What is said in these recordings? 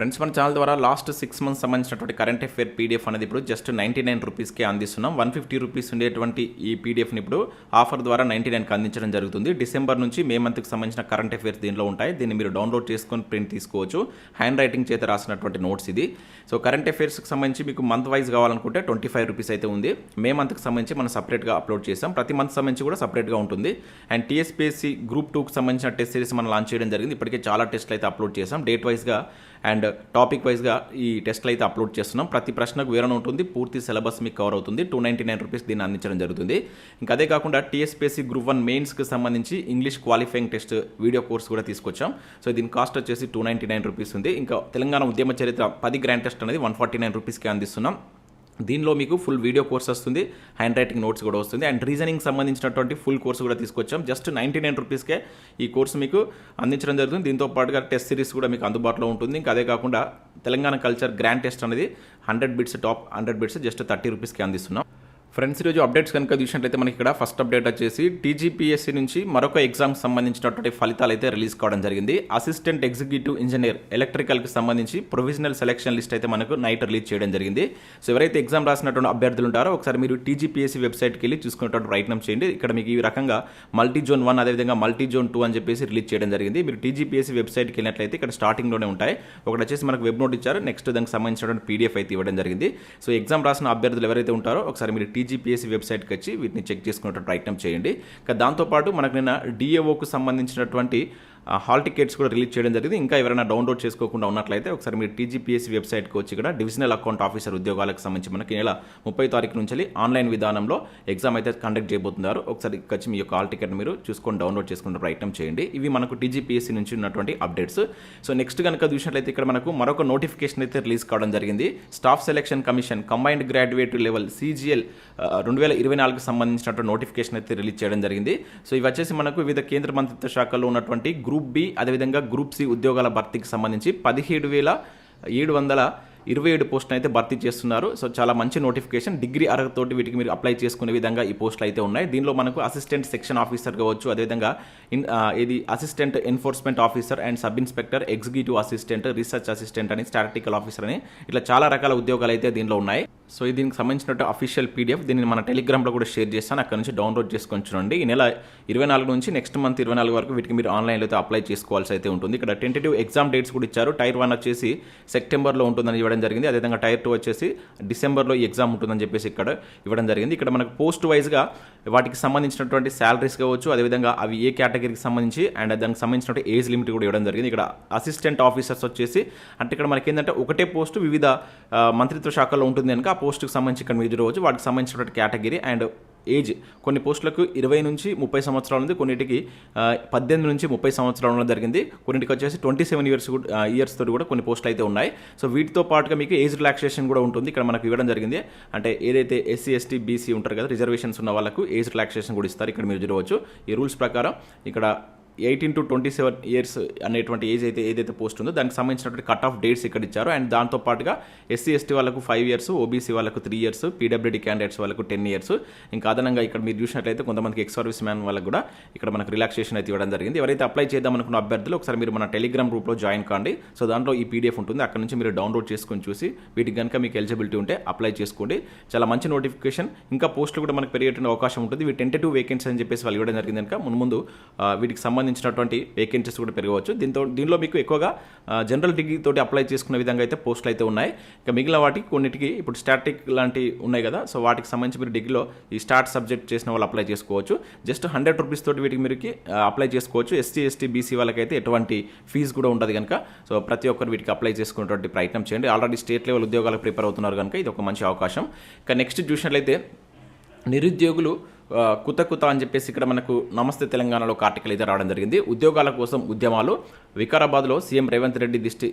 Friends మన channel ద్వారా last six months సంబంధించినటువంటి కరెంట్ అఫేర్ పీడిఎఫ్ అనేది ఇప్పుడు జస్ట్ నైంటీ నైన్ రూపీస్కే అందిస్తున్నాం. వన్ ఫిఫ్టీ రూపీస్ ఉండేటువంటి ఈ పీడిఎఫ్ని ఇప్పుడు ఆఫర్ ద్వారా నైంటీ నైన్కి అందించడం జరుగుతుంది. డిసెంబర్ నుంచి మే మంత్కి సంబంధించిన కరెంట్ అఫేర్స్ దీనిలో ఉంటాయి. దీన్ని మీరు డౌన్లోడ్ చేసుకొని ప్రింట్ తీసుకోవచ్చు. హ్యాండ్ రైటింగ్ చేత రాసినటువంటి నోట్స్ ఇది. సో కరెంట్ అఫేర్స్కి సంబంధించి మీకు మంత్ వైజ్ కావాలనుకుంటే ట్వంటీ ఫైవ్ రూపీస్ అయితే ఉంది. మే మంత్కి సంబంధించి మనం సపరేట్గా అప్లోడ్ చేసాం ప్రతి మంత్ సంబంధించి కూడా సపరేట్గా ఉంటుంది. అండ్ టీఎస్పీఎస్సీ గ్రూప్ టూకి సంబంధించిన టెస్ట్ సిరీస్ మనం లాంచ్ చేయడం జరిగింది. ఇప్పటికే చాలా టెస్ట్లు అయితే అప్లోడ్ చేసాం డేట్ వైజ్గా అండ్ టాపిక్ వైజ్గా ఈ టెస్ట్లు అయితే అప్లోడ్ చేస్తున్నాం. ప్రతి ప్రశ్నకు వివరణ ఉంటుంది. పూర్తి సిలబస్ మీకు కవర్ అవుతుంది. టూ నైంటీ నైన్ రూపీస్ దీన్ని అందించడం జరుగుతుంది. ఇంకా అదే కాకుండా టీఎస్పీఎస్సీ గ్రూప్ వన్ మెయిన్స్కి సంబంధించి English qualifying test video course కూడా తీసుకొచ్చాం. సో దీని కాస్ట్ వచ్చేసి టూ నైంటీ నైన్ రూపీస్ ఉంది. ఇంకా తెలంగాణ ఉద్యమ చరిత్ర పది గ్రాండ్ టెస్ట్ అనేది వన్ ఫార్టీ నైన్ రూపీస్కి అందిస్తున్నాం. దీనిలో మీకు ఫుల్ వీడియో కోర్స్ వస్తుంది హ్యాండ్ రైటింగ్ నోట్స్ కూడా వస్తుంది. అండ్ రీజనింగ్ సంబంధించినటువంటి ఫుల్ కోర్స్ కూడా తీసుకొచ్చాం. జస్ట్ నైంటీ నైన్ రూపీస్కే ఈ కోర్స్ మీకు అందించడం జరుగుతుంది. దీంతో పాటుగా టెస్ట్ సిరీస్ కూడా మీకు అందుబాటులో ఉంటుంది. ఇంకా అదే కాకుండా తెలంగాణ కల్చర్ గ్రాండ్ టెస్ట్ అనేది hundred bits top hundred bits just thirty రూపీస్కి అందిస్తున్నాం. ఫ్రెండ్స్ ఈరోజు అప్డేట్స్ కనుక చూసినట్లయితే మనకి ఇక్కడ ఫస్ట్ అప్డేట్ వచ్చేసి టీజీపీఎస్సీ నుంచి మరొక ఎగ్జామ్ సంబంధించినటువంటి ఫలితాలు అయితే రిలీజ్ కావడం జరిగింది. అసిస్టెంట్ ఎగ్జిక్యూటివ్ ఇంజనీర్ ఎలక్ట్రికల్కి సంబంధించి ప్రొవిజనల్ సెలక్షన్ లిస్ట్ అయితే మనకు నైట్ రిలీజ్ చేయడం జరిగింది. సో ఎవరైతే ఎగ్జామ్ రాసినటువంటి అభ్యర్థులు ఉంటారో ఒకసారి మీరు టీజీపీఎస్సీ వెబ్సైట్కి వెళ్ళి చూసుకునేటువంటి ప్రయత్నం చేయండి. ఇక్కడ మీకు ఈ రకంగా మల్టీ జోన్ వన్ అదేవిధంగా మల్టీ జోన్ టూ అని చెప్పేసి రిలీజ్ చేయడం జరిగింది. మీరు టీజీపీఎస్సీ వెబ్సైట్కి వెళ్ళినట్లయితే ఇక్కడ స్టార్టింగ్లోనే ఉంటాయి. ఒకటి వచ్చేసి మనకు వెబ్ నోట్ ఇచ్చారు. నెక్స్ట్ దానికి సంబంధించినటువంటి పీడిఎఫ్ అయితే ఇవ్వడం జరిగింది. సో ఎగ్జామ్ రాసిన అభ్యర్థులు ఎవరైతే ఉంటారో ఒకసారి మీరు టీజీపీఎస్సీ వెబ్సైట్కి వచ్చి వీటిని చెక్ చేసుకునే ప్రయత్నం చేయండి. ఇంకా దాంతోపాటు మనకు నిన్న డిఏఓకు సంబంధించినటువంటి హాల్ టికెట్స్ కూడా రిలీజ్ చేయడం జరిగింది. ఇంకా ఎవరైనా డౌన్లోడ్ చేసుకోకుండా ఉన్నట్లయితే ఒకసారి మీరు టీజీపీఎస్సీ వెబ్సైట్కి వచ్చి ఇక్కడ డివిజనల్ అకౌంట్ ఆఫీసర్ ఉద్యోగాలకు సంబంధించి మనకి నెల ముప్పై తారీఖు నుంచి ఆన్లైన్ విధానంలో ఎగ్జామ్ అయితే కండక్ట్ చేయబోతున్నారు. ఒకసారి వచ్చి మీ యొక్క హాల్ టికెట్ మీరు చూసుకొని డౌన్లోడ్ చేసుకునే ప్రయత్నం చేయండి. ఇవి మనకు టీజీపీఎస్సీ నుంచి ఉన్నటువంటి అప్డేట్స్. సో నెక్స్ట్ కనుక చూసినట్లయితే ఇక్కడ మనకు మరొక నోటిఫికేషన్ అయితే రిలీజ్ కావడం జరిగింది. Staff selection commission combined graduate level CGL రెండు వేల ఇరవై నాలుగుకి సంబంధించినటువంటి నోటిఫికేషన్ అయితే రిలీజ్ చేయడం జరిగింది. సో ఇవి వచ్చేసి మనకు వివిధ కేంద్ర మంత్రిత్వ శాఖలో ఉన్నటువంటి గ్రూప్ బి అదేవిధంగా గ్రూప్ సి ఉద్యోగాల భర్తీకి సంబంధించి పదిహేడు వేల ఏడు వందల ఇరవై ఏడు పోస్టులు అయితే భర్తీ చేస్తున్నారు. సో చాలా మంచి నోటిఫికేషన్. డిగ్రీ అర్హతతోటి వీటికి మీరు అప్లై చేసుకునే విధంగా ఈ పోస్టులు అయితే ఉన్నాయి. దీనిలో మనకు అసిస్టెంట్ సెక్షన్ ఆఫీసర్ కావచ్చు అదేవిధంగా ఇన్ ఇది assistant enforcement officer and sub inspector executive assistant research assistant అని స్టాటిస్టికల్ ఆఫీసర్ అని ఇట్లా చాలా రకాల ఉద్యోగాలు అయితే దీనిలో ఉన్నాయి. సో ఇది దీనికి సంబంధించినట్టు అఫీషియల్ పీడిఎఫ్ దీన్ని మన టెలిగ్రామ్లో కూడా షేర్ చేస్తాను. అక్కడ నుంచి డౌన్లోడ్ చేసుకొని చూడండి. ఈ నెల ఇరవై నాలుగు నుంచి నెక్స్ట్ మంత్ ఇరవై నాలుగు వరకు వీటికి మీరు ఆన్లైన్లో అయితే అప్లై చేసుకోవాల్సి అయితే ఉంటుంది. ఇక్కడ టెంటేటివ్ ఎగ్జామ్ డేట్స్ కూడా ఇచ్చారు. టైర్ వన్ వచ్చేసి సెప్టెంబర్లో ఉంటుందని ఇవ్వడం జరిగింది. అదేవిధంగా టైర్ టూ వచ్చేసి డిసెంబర్లో ఈ ఎగ్జామ్ ఉంటుందని చెప్పేసి ఇక్కడ ఇవ్వడం జరిగింది. ఇక్కడ మనకు పోస్ట్ వైజ్గా వాటికి సంబంధించినటువంటి శాలరీస్ కావచ్చు అదేవిధంగా అవి ఏ కేటగిరీకి సంబంధించి అండ్ దానికి సంబంధించినటువంటి ఏజ్ లిమిట్ కూడా ఇవ్వడం జరిగింది. ఇక్కడ అసిస్టెంట్ ఆఫీసర్స్ వచ్చేసి అంటే ఇక్కడ మనకి ఏంటంటే ఒకటే పోస్ట్ వివిధ మంత్రిత్వ శాఖలో ఉంటుంది కనుక ఆ పోస్టుకు సంబంధించి ఇక్కడ మీరు చూడవచ్చు వాటికి సంబంధించినటువంటి కేటగిరీ అండ్ ఏజ్. కొన్ని పోస్టులకు ఇరవై నుంచి ముప్పై సంవత్సరాలు ఉంది కొన్నిటికి పద్దెనిమిది నుంచి ముప్పై సంవత్సరాలు ఉండడం జరిగింది. కొన్నిటికి వచ్చేసి ట్వంటీ సెవెన్ ఇయర్స్ ఇయర్స్ తోటి కూడా కొన్ని పోస్టులు అయితే ఉన్నాయి. సో వీటితో పాటుగా మీకు ఏజ్ రిలాక్సేషన్ కూడా ఉంటుంది. ఇక్కడ మనకు ఇవ్వడం జరిగింది. అంటే ఏదైతే ఎస్సీ ఎస్టీ బీసీ ఉంటారు కదా రిజర్వేషన్స్ ఉన్న వాళ్ళకు ఏజ్ రిలాక్సేషన్ కూడా ఇస్తారు. ఇక్కడ మీరు చూడవచ్చు. ఈ రూల్స్ ప్రకారం ఇక్కడ eighteen to twenty seven years అనేటువంటి ఏజ్ అయితే ఏదైతే పోస్ట్ ఉందో దానికి సంబంధించినటువంటి కట్ ఆఫ్ డేట్స్ ఇక్కడ ఇచ్చారు. అండ్ దాంతో పాటుగా ఎస్సీ ఎస్టీ వాళ్ళకు ఫైవ్ ఇయర్స్ ఓబీసీ వాళ్ళకు త్రీ ఇయర్స్ పీడబ్ల్యూడీ క్యాండిడేట్స్ వాళ్ళకు టెన్ ఇయర్స్ ఇంకా అదనంగా ఇక్కడ మీరు చూసినట్లయితే కొంతమందికి ఎక్స్ సర్వీస్ మ్యాన్ వాళ్ళకు కూడా ఇక్కడ మనకు రిలాక్సేషన్ అయితే ఇవ్వడం జరిగింది. ఎవరైతే అప్లై చేద్దాం అనుకున్న అభ్యర్థులు ఒకసారి మీరు మన టెలిగ్రామ్ గ్రూప్లో జాయిన్ కాండి. సో దాంట్లో ఈ పీడిఎఫ్ ఉంటుంది. అక్కడ నుంచి మీరు డౌన్లోడ్ చేసుకొని చూసి వీటికి కనుక మీకు ఎలిజిబిలిటీ ఉంటే అప్లై చేసుకోండి. చాలా మంచి నోటిఫికేషన్ ఇంకా పోస్టులు కూడా మనకు పెరిగేటువంటి అవకాశం ఉంటుంది. వీటి టెంటేటివ్ వేకెన్సీ అని చెప్పేసి వాళ్ళు ఇవ్వడం జరిగింది కనుక. ముందు వీటికి సంబంధించి సంబంధించినటువంటి వేకెన్సీస్ కూడా పెరగవచ్చు. దీంతో దీనిలో మీకు ఎక్కువగా జనరల్ డిగ్రీ తోటి అప్లై చేసుకునే విధంగా అయితే పోస్టులు అయితే ఉన్నాయి. ఇంకా మిగిలిన వాటికి కొన్నిటికి ఇప్పుడు స్టాటిక్ లాంటివి ఉన్నాయి కదా సో వాటికి సంబంధించి మీరు డిగ్రీలో ఈ స్టార్ట్ సబ్జెక్ట్ చేసిన వాళ్ళు అప్లై చేసుకోవచ్చు. జస్ట్ హండ్రెడ్ రూపీస్ తోటి వీటికి మీరు అప్లై చేసుకోవచ్చు. ఎస్సీ ఎస్టీ బీసీ వాళ్ళకైతే ఎటువంటి ఫీజు కూడా ఉండదు కనుక సో ప్రతి ఒక్కరు వీటికి అప్లై చేసుకునేటువంటి ప్రయత్నం చేయండి. ఆల్రెడీ స్టేట్ లెవెల్ ఉద్యోగాలకు ప్రిపేర్ అవుతున్నారు కనుక ఇది ఒక మంచి అవకాశం. ఇంకా నెక్స్ట్ చూసినట్లయితే నిరుద్యోగులు కుత కుత అని చెప్పేసి ఇక్కడ మనకు నమస్తే తెలంగాణలో ఒక ఆర్టికల్ అయితే రావడం జరిగింది. ఉద్యోగాల కోసం ఉద్యమాలు. వికారాబాద్లో సీఎం రేవంత్ రెడ్డి దిష్టి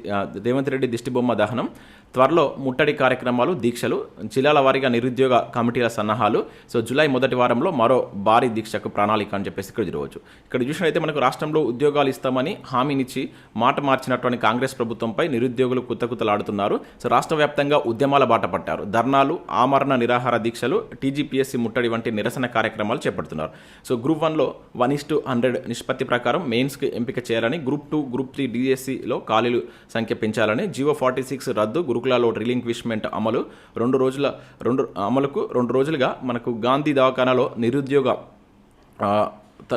రేవంత్ రెడ్డి దిష్టి బొమ్మ దహనం. త్వరలో ముట్టడి కార్యక్రమాలు దీక్షలు. జిల్లాల వారీగా నిరుద్యోగ కమిటీల సన్నాహాలు. సో జూలై మొదటి వారంలో మరో భారీ దీక్షకు ప్రణాళిక అని చెప్పేసి ఇక్కడ చూడవచ్చు. ఇక్కడ చూసినట్లయితే మనకు రాష్ట్రంలో ఉద్యోగాలు ఇస్తామని హామీనిచ్చి మాట మార్చినటువంటి కాంగ్రెస్ ప్రభుత్వంపై నిరుద్యోగులు కుత్తకుతలాడుతున్నారు సో రాష్ట్ర వ్యాప్తంగా ఉద్యమాల బాట పట్టారు. ధర్నాలు ఆమరణ నిరాహార దీక్షలు టీజీపీఎస్సీ ముట్టడి వంటి నిరసన కార్యక్రమాలు చేపడుతున్నారు. సో గ్రూప్ వన్లో వన్ ఇస్ టు హండ్రెడ్ నిష్పత్తి ప్రకారం మెయిన్స్కి ఎంపిక చేయాలని గ్రూప్ టూ గ్రూప్ త్రీ డిఎస్సిలో ఖాళీలు సంఖ్య పెంచాలని జియో ఫార్టీ సిక్స్ రద్దు గురుకులాలో రిలింక్విష్మెంట్ అమలు రెండు రోజుల రెండు అమలుకు రెండు రోజులుగా మనకు గాంధీ దవాఖానాలో నిరుద్యోగ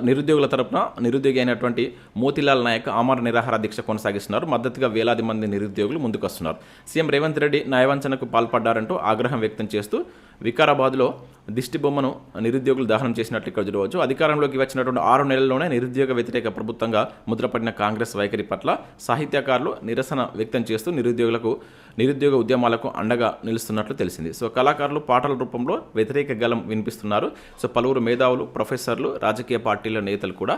నిరుద్యోగుల తరపున నిరుద్యోగి అయినటువంటి మోతిలాల్ నాయక్ ఆమర నిరాహార దీక్ష కొనసాగిస్తున్నారు. మద్దతుగా వేలాది మంది నిరుద్యోగులు ముందుకు వస్తున్నారు సీఎం రేవంత్ రెడ్డి న్యాయవంచనకు పాల్పడ్డారంటూ ఆగ్రహం వ్యక్తం చేస్తూ వికారాబాద్లో దిష్టి బొమ్మను నిరుద్యోగులు దహనం చేసినట్లు ఇక్కడ చూడవచ్చు. అధికారంలోకి వచ్చినటువంటి ఆరు నెలల్లోనే నిరుద్యోగ వ్యతిరేక ప్రభుత్వంగా ముద్రపడిన కాంగ్రెస్ వైఖరి పట్ల సాహిత్యకారులు నిరసన వ్యక్తం చేస్తూ నిరుద్యోగులకు నిరుద్యోగ ఉద్యమాలకు అండగా నిలుస్తున్నట్లు తెలిసింది. సో కళాకారులు పాటల రూపంలో వ్యతిరేక గలం వినిపిస్తున్నారు. సో పలువురు మేధావులు ప్రొఫెసర్లు రాజకీయ పార్టీల నేతలు కూడా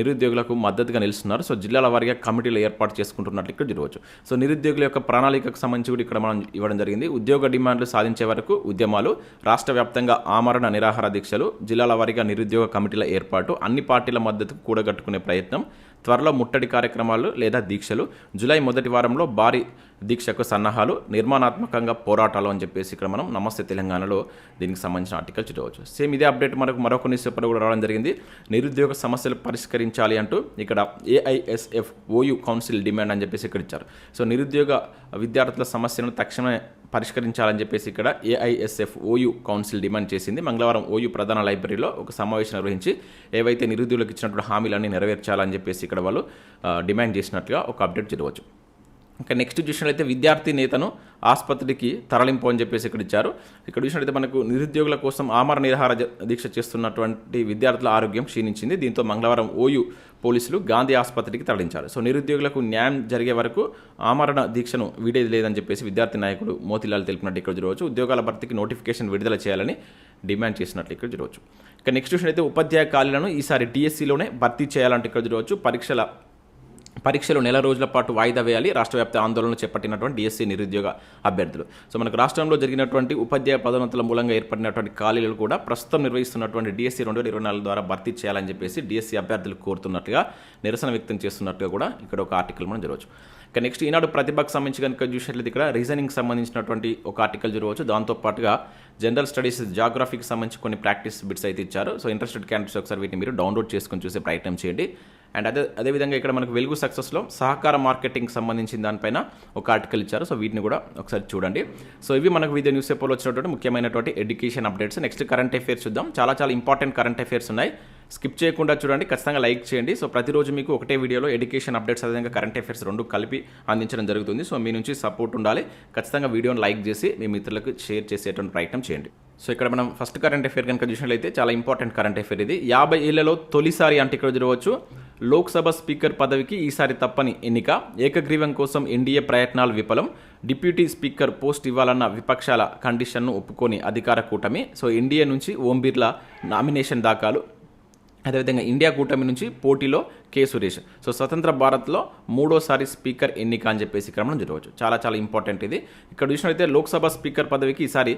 నిరుద్యోగులకు మద్దతుగా నిలుస్తున్నారు. సో జిల్లాల వారీగా కమిటీలు ఏర్పాటు చేసుకుంటున్నట్లు ఇక్కడ చూడవచ్చు. సో నిరుద్యోగుల యొక్క ప్రణాళికకు సంబంధించి కూడా ఇక్కడ మనం ఇవ్వడం జరిగింది. ఉద్యోగ డిమాండ్లు సాధించే వరకు ఉద్యమాలు రాష్ట్ర వ్యాప్తంగా ఆమరణ నిరాహార దీక్షలు జిల్లాల వారీగా నిరుద్యోగ కమిటీల ఏర్పాటు అన్ని పార్టీల మద్దతు కూడగట్టుకునే ప్రయత్నం త్వరలో ముట్టడి కార్యక్రమాలు లేదా దీక్షలు జూలై మొదటి వారంలో భారీ దీక్షకు సన్నాహాలు నిర్మాణాత్మకంగా పోరాటాలు అని చెప్పేసి ఇక్కడ మనం నమస్తే తెలంగాణలో దీనికి సంబంధించిన ఆర్టికల్ చూడవచ్చు సేమ్ ఇదే అప్డేట్ మనకు మరొక న్యూస్ పేపర్ కూడా రావడం జరిగింది. నిరుద్యోగ సమస్యలు పరిష్కరించాలి అంటూ ఇక్కడ ఏఐఎస్ఎఫ్ ఓయూ కౌన్సిల్ డిమాండ్ అని చెప్పేసి ఇక్కడ ఇచ్చారు. సో నిరుద్యోగ విద్యార్థుల సమస్యలను తక్షణమే పరిష్కరించాలని చెప్పేసి ఇక్కడ ఏఐఎస్ఎఫ్ ఓయూ కౌన్సిల్ డిమాండ్ చేసింది. మంగళవారం ఓయూ ప్రధాన లైబ్రరీలో ఒక సమావేశం నిర్వహించి ఏవైతే నిరుద్యోగులకు ఇచ్చినటువంటి హామీలన్నీ నెరవేర్చాలని చెప్పేసి ఇక్కడ వాళ్ళు డిమాండ్ చేసినట్లుగా ఒక అప్డేట్ చదవచ్చు ఇంకా నెక్స్ట్ చూసినట్లయితే విద్యార్థి నేతను ఆసుపత్రికి తరలింపు అని చెప్పేసి ఇక్కడ ఇచ్చారు. ఇక్కడ చూసినట్లయితే మనకు నిరుద్యోగుల కోసం ఆమర నిరాహార దీక్ష చేస్తున్నటువంటి విద్యార్థుల ఆరోగ్యం క్షీణించింది. దీంతో మంగళవారం ఓయూ పోలీసులు గాంధీ ఆసుపత్రికి తరలించారు. సో నిరుద్యోగులకు న్యాయం జరిగే వరకు ఆమరణ దీక్షను వీడేది లేదని చెప్పేసి విద్యార్థి నాయకుడు మోతిలాల్ తెలిపినట్టు ఇక్కడ చూడవచ్చు. ఉద్యోగాల భర్తీకి నోటిఫికేషన్ విడుదల చేయాలని డిమాండ్ చేసినట్లు ఇక్కడ చూడవచ్చు. ఇక నెక్స్ట్ చూసినట్లయితే ఉపాధ్యాయ ఖాళీలను ఈసారి డిఎస్సిలోనే భర్తీ చేయాలంటే ఇక్కడ చూడవచ్చు. పరీక్షల పరీక్షలు నెల రోజుల పాటు వాయిదా వేయాలి. రాష్ట్ర వ్యాప్త ఆందోళన చేపట్టినటువంటి డిఎస్సీ నిరుద్యోగ అభ్యర్థులు. సో మనకు రాష్ట్రంలో జరిగినటువంటి ఉపాధ్యాయ పదోన్నతుల మూలంగా ఏర్పడినటువంటి ఖాళీలు కూడా ప్రస్తుతం నిర్వహిస్తున్నటువంటి డిఎస్సీ రెండు వేల ఇరవై నాలుగు ద్వారా భర్తీ చేయాలని చెప్పేసి డిఎస్సీ అభ్యర్థులు కోరుతున్నట్టుగా నిరసన వ్యక్తం చేస్తున్నట్టుగా కూడా ఇక్కడ ఒక ఆర్టికల్ మనం జరగవచ్చు ఇక నెక్స్ట్ ఈనాడు ప్రతిభకు సంబంధించి కనుక చూసినట్లయితే ఇక్కడ రీజనింగ్ సంబంధించినటువంటి ఒక ఆర్టికల్ జరగవచ్చు దాంతో పాటుగా జనరల్ స్టడీస్ జాగ్రఫీకి సంబంధించి కొన్ని ప్రాక్టీస్ బిట్స్ అయితే ఇచ్చారు. సో ఇంట్రెస్టెడ్ క్యాండిడేట్స్ ఒకసారి వీటిని మీరు డౌన్లోడ్ చేసుకొని చూసే ప్రయత్నం చేయండి. అండ్ అదే అదేవిధంగా ఇక్కడ మనకు వెలుగు సక్సెస్లో సహకార మార్కెటింగ్ సంబంధించిన దానిపైన ఒక ఆర్టికల్ ఇచ్చారు. సో వీటిని కూడా ఒకసారి చూడండి. సో ఇవి మనకు వివిధ న్యూస్ పేపర్లో వచ్చినటువంటి ముఖ్యమైనటువంటి education updates next current affairs చూద్దాం. చాలా చాలా ఇంపార్టెంట్ కరెంట్ అఫేర్స్ ఉన్నాయి. స్కిప్ చేయకుండా చూడండి. ఖచ్చితంగా లైక్ చేయండి. సో ప్రతిరోజు మీకు ఒకటే వీడియోలో ఎడ్యుకేషన్ అప్డేట్స్ అదేవిధంగా కరెంట్ అఫైర్స్ రెండు కలిపి అందించడం జరుగుతుంది. సో మీ నుంచి సపోర్ట్ ఉండాలి. ఖచ్చితంగా వీడియోని లైక్ చేసి మీ మిత్రులకు షేర్ చేసేటువంటి ప్రయత్నం చేయండి. సో ఇక్కడ మనం ఫస్ట్ కరెంట్ అఫేర్ కనుక చూసినట్లయితే చాలా ఇంపార్టెంట్ కరెంట్ అఫేర్ ఇది. యాభై ఏళ్ళలో తొలిసారి అంటే ఇక్కడ చూడవచ్చు. లోక్సభ స్పీకర్ పదవికి ఈసారి తప్పని ఎన్నిక. ఏకగ్రీవం కోసం ఎన్డీఏ ప్రయత్నాలు విఫలం. డిప్యూటీ స్పీకర్ పోస్ట్ ఇవ్వాలన్న విపక్షాల కండిషన్ను ఒప్పుకొని అధికార కూటమి. సో ఎన్డీఏ నుంచి ఓం బిర్లా నామినేషన్ దాఖలు. అదేవిధంగా ఇండియా కూటమి నుంచి పోటీలో కె సురేష్. సో స్వతంత్ర భారత్లో మూడోసారి స్పీకర్ ఎన్నిక అని చెప్పేసి క్రమం జరగవచ్చు చాలా చాలా ఇంపార్టెంట్ ఇది. ఇక్కడ చూసినట్లయితే లోక్సభ స్పీకర్ పదవికి ఈసారి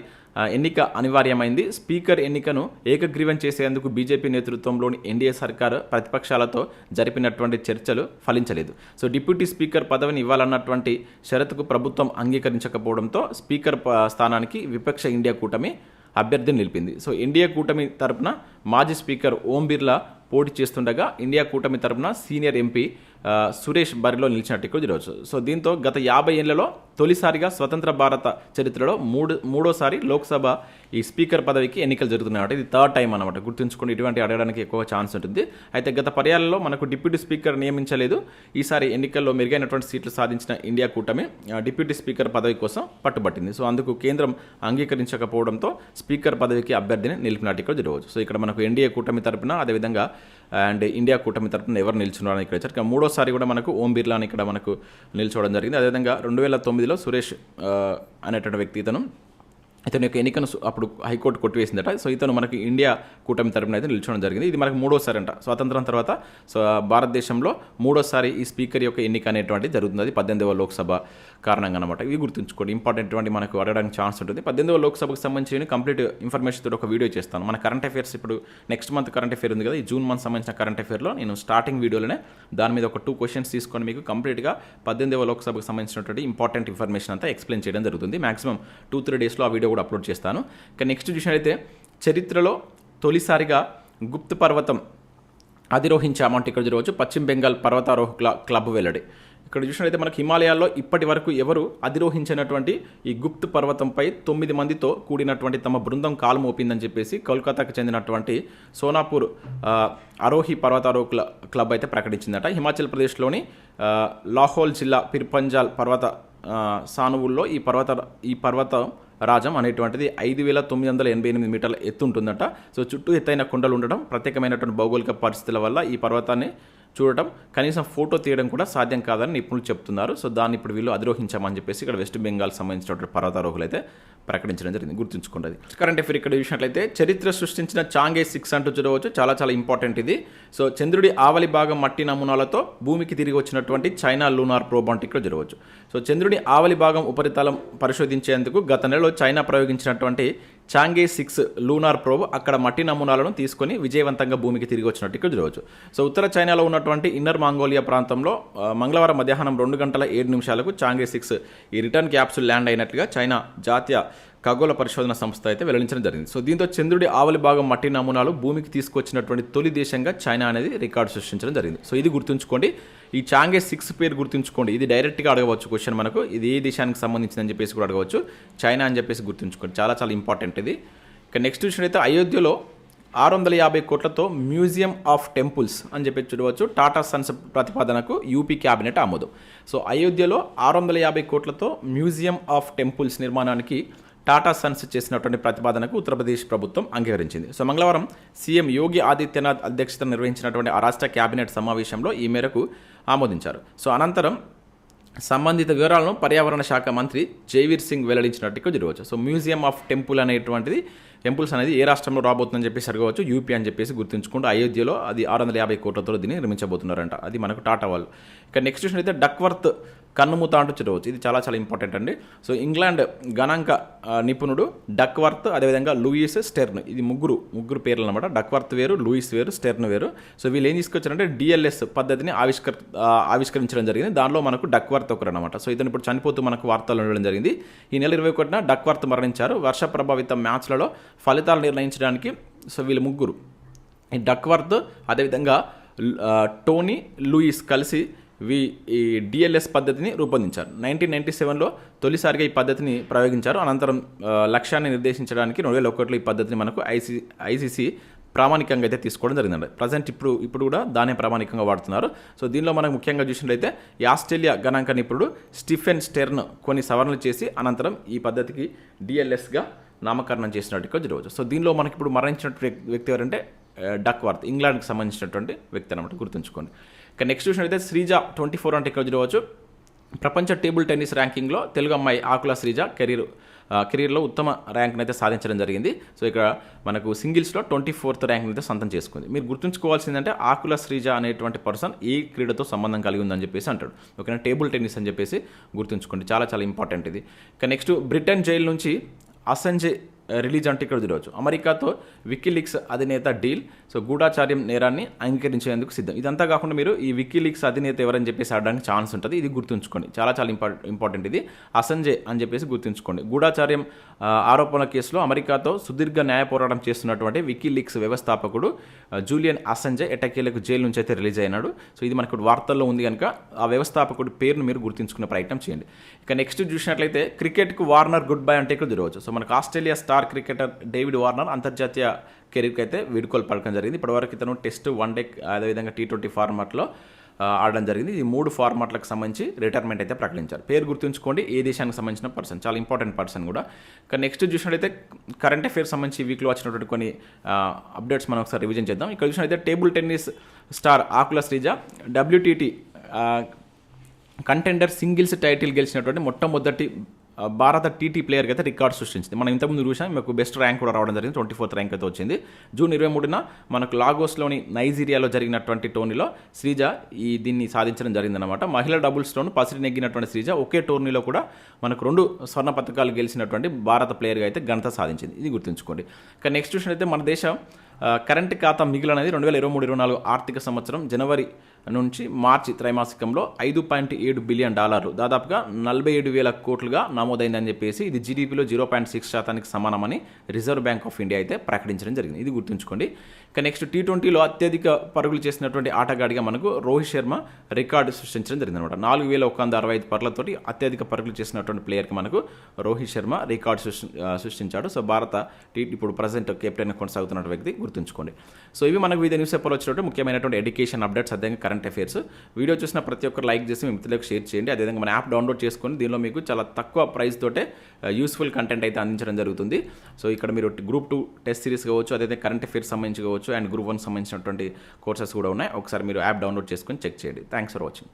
ఎన్నిక అనివార్యమైంది. స్పీకర్ ఎన్నికను ఏకగ్రీవం చేసేందుకు బీజేపీ నేతృత్వంలోని ఎన్డీఏ సర్కారు ప్రతిపక్షాలతో జరిపినటువంటి చర్చలు ఫలించలేదు. సో డిప్యూటీ స్పీకర్ పదవిని ఇవ్వాలన్నటువంటి షరతుకు ప్రభుత్వం అంగీకరించకపోవడంతో స్పీకర్ స్థానానికి విపక్ష ఇండియా కూటమి అభ్యర్థిని నిలిపింది. సో ఇండియా కూటమి తరపున మాజీ స్పీకర్ ఓం బిర్లా పోటీ చేస్తుండగా ఇండియా కూటమి తరపున సీనియర్ ఎంపీ సురేష్ బరిలో నిలిచినట్టు ఇక్కడ చూడవచ్చు సో దీంతో గత యాభై ఏళ్ళలో తొలిసారిగా స్వతంత్ర భారత చరిత్రలో మూడు మూడోసారి లోక్సభ ఈ స్పీకర్ పదవికి ఎన్నికలు జరుగుతున్నాయి ఇది థర్డ్ టైం అనమాట గుర్తుంచుకోండి ఇటువంటి అడగడానికి ఎక్కువ ఛాన్స్ ఉంటుంది. అయితే గత పర్యాలలో మనకు డిప్యూటీ స్పీకర్ నియమించలేదు. ఈసారి ఎన్నికల్లో మెరుగైనటువంటి సీట్లు సాధించిన ఇండియా కూటమి డిప్యూటీ స్పీకర్ పదవి కోసం పట్టుబట్టింది. సో అందుకు కేంద్రం అంగీకరించకపోవడంతో స్పీకర్ పదవికి అభ్యర్థిని నిలిపినట్టు ఇక్కడ జరగవచ్చు. సో ఇక్కడ మనకు ఎన్డీఏ కూటమి తరపున అదేవిధంగా అండ్ ఇండియా కూటమి తరపున ఎవరు నిల్చున్నారని ఇక్కడ వచ్చారు మూడోసారి కూడా మనకు ఓం బిర్లాని ఇక్కడ మనకు నిల్చోవడం జరిగింది. అదేవిధంగా రెండు వేల తొమ్మిదిలో సురేష్ అనేటువంటి వ్యక్తి ఇతను. ఇతని యొక్క ఎన్నికను అప్పుడు హైకోర్టు కొట్టివేసిందట. సో ఇతను మనకి ఇండియా కూటమి తరపున అయితే నిల్చోవడం జరిగింది. ఇది మనకు మూడోసారి అంట స్వాతంత్రం తర్వాత సో భారతదేశంలో మూడోసారి ఈ స్పీకర్ యొక్క ఎన్నిక అనేటువంటి జరుగుతుంది అది పద్దెనిమిదవ లోక్సభ కారణంగా అనమాట ఇవి గుర్తుంచుకోండి. ఇంపార్టెంట్ మనకు అడగడానికి ఛాన్స్ ఉంటుంది. పద్దెనిమిదవ లోక్సభకు సంబంధించిన కంప్లీట్ ఇన్ఫర్మేషన్ తోటి ఒక వీడియో చేస్తాను. మన కరెంట్ అఫైర్స్ ఇప్పుడు నెక్స్ట్ మంత్ కరెంట్ అఫైర్ ఉంది కదా. ఈ జూన్ మంత్ సంబంధించిన కరెంట్ అఫైర్లో నేను స్టార్టింగ్ వీడియోలోనే దాని మీద ఒక టూ క్వశ్చన్స్ తీసుకొని మీకు కంప్లీట్గా పద్దెనిమిదవ లోక్సభకు సంబంధించినటువంటి ఇంపార్టెంట్ ఇన్ఫర్మేషన్ అంతా ఎక్స్ప్లెయిన్ చేయడం జరుగుతుంది. మాక్సిమం టూ త్రీ డేస్లో ఆ వీడియో కూడా అప్లోడ్ చేస్తాను. ఇక నెక్స్ట్ చూసినట్లయితే చరిత్రలో తొలిసారిగా గుప్త పర్వతం అధిరోహించామంటే ఇక్కడ చూడవచ్చు. పశ్చిమ బెంగాల్ పర్వతారోహకుల క్లబ్ వెల్లడి. ఇక్కడ చూసినట్లయితే మనకు హిమాలయాల్లో ఇప్పటి వరకు ఎవరు అధిరోహించినటువంటి ఈ గుప్త్ పర్వతంపై తొమ్మిది మందితో కూడినటువంటి తమ బృందం కాలు మోపిందని చెప్పేసి కోల్కతాకు చెందినటువంటి సోనాపూర్ అరోహి పర్వతారోహకుల క్లబ్ అయితే ప్రకటించిందట. హిమాచల్ ప్రదేశ్లోని లాహోల్ జిల్లా పిర్పంజాల్ పర్వత సానువుల్లో ఈ పర్వత ఈ పర్వతం రాజం అనేటువంటిది ఐదు వేల తొమ్మిది వందల ఎనభై ఎనిమిది మీటర్ల ఎత్తు ఉంటుందట. సో చుట్టూ ఎత్తైన కొండలు ఉండడం ప్రత్యేకమైనటువంటి భౌగోళిక పరిస్థితుల వల్ల ఈ పర్వతాన్ని చూడటం కనీసం ఫోటో తీయడం కూడా సాధ్యం కాదని నిపుణులు చెప్తున్నారు. సో దాన్ని ఇప్పుడు వీళ్ళు అధిరోహించామని చెప్పేసి ఇక్కడ వెస్ట్ బెంగాల్ సంబంధించినటువంటి పర్వతారోహులు అయితే ప్రకటించడం జరిగింది గుర్తుంచుకోండి కరెంట్ అఫేర్ ఇక్కడ చూసినట్లయితే చరిత్ర సృష్టించిన చాంగే సిక్స్ అంటూ చూడవచ్చు చాలా చాలా ఇంపార్టెంట్ ఇది. సో చంద్రుడి ఆవలి భాగం మట్టి నమూనాలతో భూమికి తిరిగి వచ్చినటువంటి చైనా లూనార్ ప్రోబ్ అంటే ఇక్కడ చూడవచ్చు. సో చంద్రుడి ఆవలి భాగం ఉపరితలం పరిశోధించేందుకు గత నెలలో చైనా ప్రయోగించినటువంటి చాంగే సిక్స్ లూనార్ ప్రోబ్ అక్కడ మట్టి నమూనాలను తీసుకొని విజయవంతంగా భూమికి తిరిగి వచ్చినట్టు ఇక్కడ చూడవచ్చు. సో ఉత్తర చైనాలో ఉన్నటువంటి ఇన్నర్ మాంగోలియా ప్రాంతంలో మంగళవారం మధ్యాహ్నం రెండు గంటల ఏడు నిమిషాలకు చాంగే సిక్స్ ఈ రిటర్న్ క్యాప్సుల్ ల్యాండ్ అయినట్లుగా చైనా జాతీయ ఖగోళ పరిశోధన సంస్థ అయితే వెల్లడించడం జరిగింది. సో దీంతో చంద్రుడి ఆవలి భాగం మట్టి నమూనాలు భూమికి తీసుకొచ్చినటువంటి తొలి దేశంగా చైనా అనేది రికార్డు సృష్టించడం జరిగింది. సో ఇది గుర్తుంచుకోండి. ఈ చాంగే సిక్స్ పేరు గుర్తుంచుకోండి. ఇది డైరెక్ట్గా అడగవచ్చు క్వశ్చన్ మనకు. ఇది ఏ దేశానికి సంబంధించిందని చెప్పేసి కూడా అడగవచ్చు. చైనా అని చెప్పేసి గుర్తుంచుకోండి. చాలా చాలా ఇంపార్టెంట్ ఇది. ఇక నెక్స్ట్ అయితే అయోధ్యలో ఆరు వందల యాభై కోట్లతో మ్యూజియం ఆఫ్ టెంపుల్స్ అని చెప్పి చూడవచ్చు. టాటా సన్స్ ప్రతిపాదనకు యూపీ క్యాబినెట్ ఆమోదం. సో అయోధ్యలో ఆరు వందల యాభై కోట్లతో మ్యూజియం ఆఫ్ టెంపుల్స్ నిర్మాణానికి టాటా సన్స్ చేసినటువంటి ప్రతిపాదనకు ఉత్తరప్రదేశ్ ప్రభుత్వం అంగీకరించింది. సో మంగళవారం సీఎం యోగి ఆదిత్యనాథ్ అధ్యక్షతన నిర్వహించినటువంటి ఆ రాష్ట్ర కేబినెట్ సమావేశంలో ఈ మేరకు ఆమోదించారు. సో అనంతరం సంబంధిత వివరాలను పర్యావరణ శాఖ మంత్రి జైవీర్ సింగ్ వెల్లడించినట్టుగా జరగవచ్చు. సో మ్యూజియం ఆఫ్ టెంపుల్ అనేటువంటిది టెంపుల్స్ అనేది ఏ రాష్ట్రంలో రాబోతుందని చెప్పేసి అడగవచ్చు. యూపీ అని చెప్పేసి గుర్తుంచుకుంటూ అయోధ్యలో అది ఆరు వందల యాభై కోట్లతో దీన్ని నిర్మించబోతున్నారంట. అది మనకు టాటా వాళ్ళు. ఇక నెక్స్ట్ చూసిన అయితే డక్వర్త్ కన్నుమూత అంటూ చదవచ్చు ఇది చాలా చాలా ఇంపార్టెంట్ అండి. సో ఇంగ్లాండ్ గణాంక నిపుణుడు డక్వర్త్ అదేవిధంగా లూయిస్ స్టెర్న్. ఇది ముగ్గురు ముగ్గురు పేర్లు అనమాట డక్వర్త్ వేరు లూయిస్ వేరు స్టెర్న్ వేరు. సో వీళ్ళు ఏం తీసుకొచ్చారంటే డిఎల్ఎస్ పద్ధతిని ఆవిష్కర్ ఆవిష్కరించడం జరిగింది. దానిలో మనకు డక్వర్త్ ఒకరు అనమాట సో ఇతను ఇప్పుడు చనిపోతూ మనకు వార్తలు ఉండడం జరిగింది. ఈ నెల ఇరవై ఒకటిన డక్వర్త్ మరణించారు. వర్ష ప్రభావిత మ్యాచ్లలో ఫలితాలు నిర్ణయించడానికి సో వీళ్ళు ముగ్గురు. ఈ డక్వర్త్ అదేవిధంగా టోనీ లూయిస్ కలిసి వి ఈ డిఎల్ఎస్ పద్ధతిని రూపొందించారు. నైన్టీన్ నైన్టీ సెవెన్లో తొలిసారిగా ఈ పద్ధతిని ప్రయోగించారు. అనంతరం లక్ష్యాన్ని నిర్దేశించడానికి రెండు వేల ఒకటిలో ఈ పద్ధతిని మనకు ఐసీ ఐసీసీ ప్రామాణికంగా అయితే తీసుకోవడం జరిగిందండి. ప్రజెంట్ ఇప్పుడు ఇప్పుడు కూడా దానే ప్రామాణికంగా వాడుతున్నారు. సో దీనిలో మనం ముఖ్యంగా చూసినట్లయితే ఈ ఆస్ట్రేలియా గణాంక నిపుణుడు స్టిఫెన్ స్టెర్న్ కొన్ని సవరణలు చేసి అనంతరం ఈ పద్ధతికి డిఎల్ఎస్గా నామకరణం చేసినట్టుగా జరగవచ్చు. సో దీనిలో మనకి ఇప్పుడు మరణించిన వ్యక్తి ఎవరంటే డక్ డక్వర్త్. ఇంగ్లాండ్కి సంబంధించినటువంటి వ్యక్తి అనమాట గుర్తుంచుకోండి. ఇక నెక్స్ట్ చూసినట్లయితే శ్రీజ ట్వంటీ ఫోర్ అంటే ఇక్కడ చూడవచ్చు ప్రపంచ టేబుల్ టెన్నిస్ ర్యాంకింగ్లో తెలుగు అమ్మాయి ఆకుల శ్రీజ కెరీర్ కెరీర్లో ఉత్తమ ర్యాంక్ని అయితే సాధించడం జరిగింది. సో ఇక్కడ మనకు సింగిల్స్లో ట్వంటీ ఫోర్త్ ర్యాంక్ని అయితే సొంతం చేసుకుంది. మీరు గుర్తుంచుకోవాల్సిందంటే ఆకుల శ్రీజ అనేటువంటి పర్సన్ ఈ క్రీడతో సంబంధం కలిగి ఉందని చెప్పేసి అంటాడు. ఓకేనా? టేబుల్ టెన్నిస్ అని చెప్పేసి గుర్తుంచుకోండి. చాలా చాలా ఇంపార్టెంట్ ఇది. ఇక నెక్స్ట్ బ్రిటన్ జైలు నుంచి అసంజే రిలీజ్ అంటే ఇక్కడ చూడవచ్చు. అమెరికాతో వికీలీక్స్ అధినేత డీల్. సో గూఢాచార్యం నేరాన్ని అంగీకరించేందుకు సిద్ధం. ఇదంతా కాకుండా మీరు ఈ వికీలీక్స్ అధినేత ఎవరని చెప్పేసి ఆడడానికి ఛాన్స్ ఉంటుంది. ఇది గుర్తుంచుకోండి. చాలా చాలా ఇంపార్టెంట్ ఇంపార్టెంట్ ఇది. అసంజే అని చెప్పేసి గుర్తుంచుకోండి. గూఢాచార్యం ఆరోపణ ఆరోపణల కేసులో అమెరికాతో సుదీర్ఘ న్యాయ పోరాటం చేస్తున్నటువంటి వికీలీక్స్ వ్యవస్థాపకుడు జూలియన్ అసంజే ఎటకేలకు జైలు నుంచి అయితే రిలీజ్ అయినాడు. సో ఇది మనకు వార్తల్లో ఉంది కనుక ఆ వ్యవస్థాపకుడి పేరును మీరు గుర్తుంచుకునే ప్రయత్నం చేయండి. ఇక నెక్స్ట్ చూసినట్లయితే క్రికెట్కు వార్నర్ గుడ్ బై అంటే ఇక్కడ చూడవచ్చు. సో మనకు Australia star cricketer David Warner అంతర్జాతీయ కెరీర్కి అయితే వీడుకోలు పడకం జరిగింది. ఇప్పటివరకు ఇతను టెస్ట్ వన్ డే అదేవిధంగా టీ ట్వంటీ ఫార్మాట్లో ఆడడం జరిగింది. ఈ మూడు ఫార్మాట్లకు సంబంధించి రిటైర్మెంట్ అయితే ప్రకటించారు. పేరు గుర్తుంచుకోండి ఏ దేశానికి సంబంధించిన పర్సన్ చాలా ఇంపార్టెంట్ పర్సన్ కూడా. కానీ నెక్స్ట్ చూసినట్లయితే కరెంట్ అఫేర్స్ సంబంధించి ఈ వీక్లో వచ్చినటువంటి కొన్ని అప్డేట్స్ మనం ఒకసారి రివిజన్ చేద్దాం. ఇక్కడ చూసినట్లయితే table tennis star Akula Sreeja WTT contender singles title గెలిచినటువంటి మొట్టమొదటి భారత టీటీ ప్లేయర్కి అయితే రికార్డ్ సృష్టించింది. మనం ఇంతకుముందు చూసాం మీకు బెస్ట్ ర్యాంక్ కూడా రావడం జరిగింది ట్వంటీ ఫోర్త్ ర్యాంక్ అయితే వచ్చింది. జూన్ ఇరవై మూడున మనకు లాగోస్లోని నైజీరియాలో జరిగినటువంటి టోర్నీలో శ్రీజ ఈ దీన్ని సాధించడం జరిగిందనమాట మహిళా డబుల్స్లోను పసిరి నెగ్గినటువంటి శ్రీజ ఒకే టోర్నీలో కూడా మనకు రెండు స్వర్ణ పథకాలు గెలిచినటువంటి భారత ప్లేయర్గా అయితే ఘనత సాధించింది. ఇది గుర్తుంచుకోండి. ఇక నెక్స్ట్ చూసిన అయితే మన దేశం కరెంట్ ఖాతా మిగులు అనేది రెండు వేల ఇరవై మూడు ఇరవై నాలుగు ఆర్థిక సంవత్సరం జనవరి నుంచి మార్చి త్రైమాసికంలో ఐదు పాయింట్ ఏడు బిలియన్ డాలర్లు. దాదాపుగా నలభై ఏడు వేల కోట్లుగా నమోదైందని చెప్పేసి ఇది జీడీపీలో జీరో పాయింట్ సిక్స్ శాతానికి సమానమని రిజర్వ్ బ్యాంక్ ఆఫ్ ఇండియా అయితే ప్రకటించడం జరిగింది. ఇది గుర్తుంచుకోండి. ఇక నెక్స్ట్ టీ ట్వంటీలో అత్యధిక పరుగులు చేసినటువంటి ఆటగాడిగా మనకు రోహిత్ శర్మ రికార్డు సృష్టించడం జరిగింది అనమాట నాలుగు వేల ఒక వంద అరవై ఐదు పరుగులతోటి అత్యధిక పరుగులు చేసినటువంటి ప్లేయర్కి మనకు రోహిత్ శర్మ రికార్డు సృష్టి సృష్టించాడు. సో భారత టీ ఇప్పుడు ప్రజెంట్ కెప్టెన్ కొనసాగుతున్న వ్యక్తి గుర్తుంచుకోండి. సో ఇవి మనకు వివిధ న్యూస్ పేపర్లో వచ్చినటువంటి ముఖ్యమైనటువంటి ఎడ్యుకేషన్ అప్డేట్స్. అదేవిధంగా కరెంట్ అఫైర్స్ వీడియో చూసిన ప్రతి ఒక్కరు లైక్ చేసి మీ మిత్రులకు షేర్ చేయండి. అదేవిధంగా మన యాప్ డౌన్లోడ్ చేసుకొని దీనిలో మీకు చాలా తక్కువ ప్రైస్ తోటే యూస్ఫుల్ కంటెంట్ అయితే అందించడం జరుగుతుంది. సో ఇక్కడ మీరు గ్రూప్ టూ టెస్ట్ సిరీస్ కావచ్చు అదేవిధంగా కరెంట్ అఫైర్స్ సంబంధించి కావచ్చు అండ్ గ్రూప్ వన్ సంబంధించినటువంటి కోర్సెస్ కూడా ఉన్నాయి. ఒకసారి మీరు యాప్ డౌన్లోడ్ చేసుకొని చెక్ చేయండి. Thanks for watching